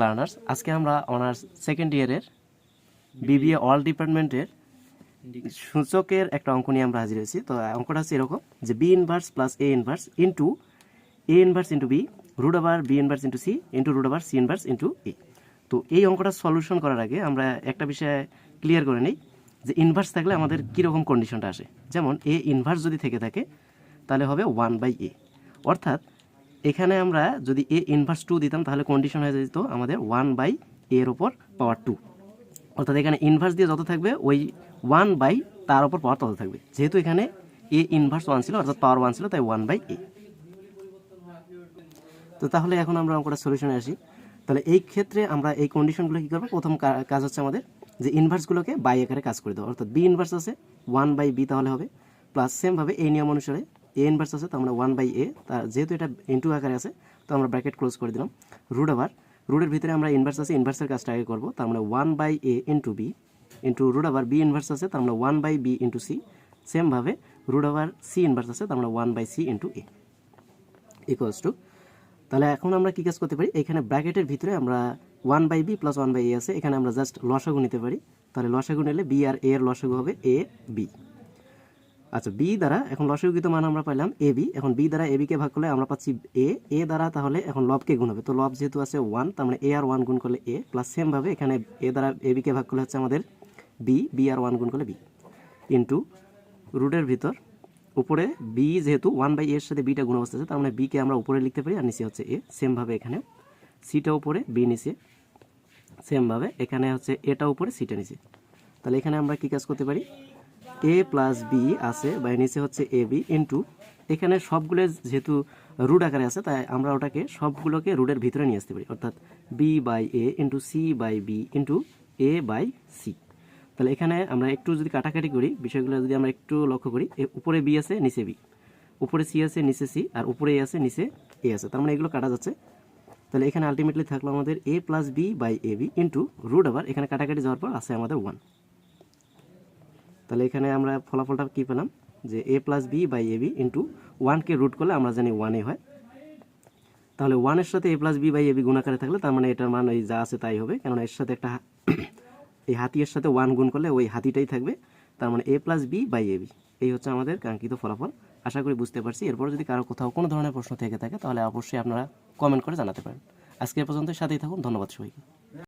Learners আজকে আমরা honours second ইয়ারের বিবিএ অল ডিপার্টমেন্টের সূচকের একটা অঙ্ক নিয়ে আমরা হাজির হয়েছি। তো, অঙ্কটা হচ্ছে এরকম যে B inverse plus A inverse into A inverse into B root আবার B inverse into C into root আবার সি ইনভার্স ইন্টু এ তো, এই অঙ্কটা সলিউশন করার আগে আমরা একটা বিষয় ক্লিয়ার করে নিই যে ইনভার্স থাকলে আমাদের কীরকম কন্ডিশনটা আসে। যেমন এ ইনভার্স যদি থেকে থাকে, তাহলে হবে ওয়ান বাই এ অর্থাৎ এখানে আমরা যদি এ ইনভার্স টু দিতাম, তাহলে কন্ডিশন হয়ে যেত আমাদের ওয়ান বাই এর ওপর পাওয়ার টু অর্থাৎ এখানে ইনভার্স দিয়ে যত থাকবে, ওই ওয়ান বাই তার ওপর পাওয়ার তত থাকবে। যেহেতু এখানে এ ইনভার্স ওয়ান ছিল, অর্থাৎ পাওয়ার ওয়ান ছিল, তাই ওয়ান বাই এ তো তাহলে এখন আমরা অঙ্কটা সলিউশনে আসি। তাহলে এই ক্ষেত্রে আমরা এই কন্ডিশনগুলো কী করব? প্রথম কাজ হচ্ছে আমাদের যে ইনভার্সগুলোকে বাই আকারে কাজ করে দেওয়া। অর্থাৎ বি ইনভার্স আছে ওয়ান বাই বি তাহলে হবে। প্লাস সেমভাবে এই নিয়ম অনুসারে এ ইনভার্স আছে, তো আমরা ওয়ান বাই এ তার যেহেতু এটা ইন্টু আকারে আছে, তো আমরা ব্র্যাকেট ক্লোজ করে দিলাম। রুট আবার রুটের ভিতরে আমরা ইনভার্স আছে ইনভার্সের কাজটা আগে করব তার মানে one by A into B into root আবার বি ইনভার্স আছে তার মানে one by B into C সেমভাবে রুট আবার সি ইনভার্স আছে তার মানে one by C into A equals to তাহলে এখন আমরা কি কাজ করতে পারি? এখানে ব্র্যাকেটের ভিতরে আমরা one by B plus one by A আছে, এখানে আমরা জাস্ট লসাগু নিতে পারি, তাহলে লসাগু নিলে বি আর এ এর লসাগু হবে এ বি আচ্ছা বি দ্বারা এখন লসাগুকৃত মান আমরা পাইলাম এ বি। এখন বি দ্বারা এ বিকে ভাগ করলে আমরা পাচ্ছি এ। এ দ্বারা তাহলে এখন লবকে গুণ হবে? তো লব যেহেতু আছে ওয়ান তার মানে এ আর ওয়ান গুণ করলে এ প্লাস সেমভাবে এখানে এ দ্বারা এ বিকে ভাগ করলে হচ্ছে আমাদের বি বি আর ওয়ান গুণ করলে বি। ইন্টু রুটের ভিতর, উপরে বি যেহেতু ওয়ান বাই এর সাথে বিটা গুণ অবস্থা আছে, তার মানে বিকে আমরা উপরে লিখতে পারি আর নিচে হচ্ছে এ। সেমভাবে এখানে সিটা উপরে বি নিচে। সেমভাবে এখানে হচ্ছে এটা উপরে সিটা নিচে। তাহলে এখানে আমরা কি কাজ করতে পারি? এ প্লাস বি আছে বা নিচে হচ্ছে এ বি ইন্টু এখানে সবগুলো যেহেতু রুট আকারে আছে, তাই আমরা ওটাকে সবগুলোকে রুটের ভিতরে নিয়ে আসতে পারি, অর্থাৎ B by A into C by B into A by C তাহলে এখানে আমরা একটু যদি কাটাকাটি করি, বিষয়গুলো যদি আমরা একটু লক্ষ্য করি উপরে বি আছে, নিচে বি উপরে সি আছে, নিচে সি আর উপরে এ আছে, নিচে এ আছে, তার মানে এগুলো কাটা যাচ্ছে। তাহলে এখানে আলটিমেটলি থাকল আমাদের A plus B by A B into root আবার এখানে কাটাকাটি যাওয়ার পর আছে আমাদের ওয়ান তাহলে এখানে আমরা ফলাফলটা কী পেলাম? যে A plus B by A B into ওয়ানকে রুট করলে আমরা জানি ওয়ানে হয়। তাহলে ওয়ানের সাথে A plus B by A B গুণাকারে থাকলে তার মানে এটার মান ওই যা আছে তাই হবে। কেননা এর সাথে একটা এই হাতির সাথে ওয়ান গুণ করলে ওই হাতিটাই থাকবে। তার মানে A plus B by A B এই হচ্ছে আমাদের কাঙ্ক্ষিত ফলাফল। আশা করি বুঝতে পারছি। এরপর যদি কারও কোথাও কোনো ধরনের প্রশ্ন থেকে থাকে, তাহলে অবশ্যই আপনারা কমেন্ট করে জানাতে পারেন। আজকে পর্যন্ত সাথেই থাকুন। ধন্যবাদ সবাইকে।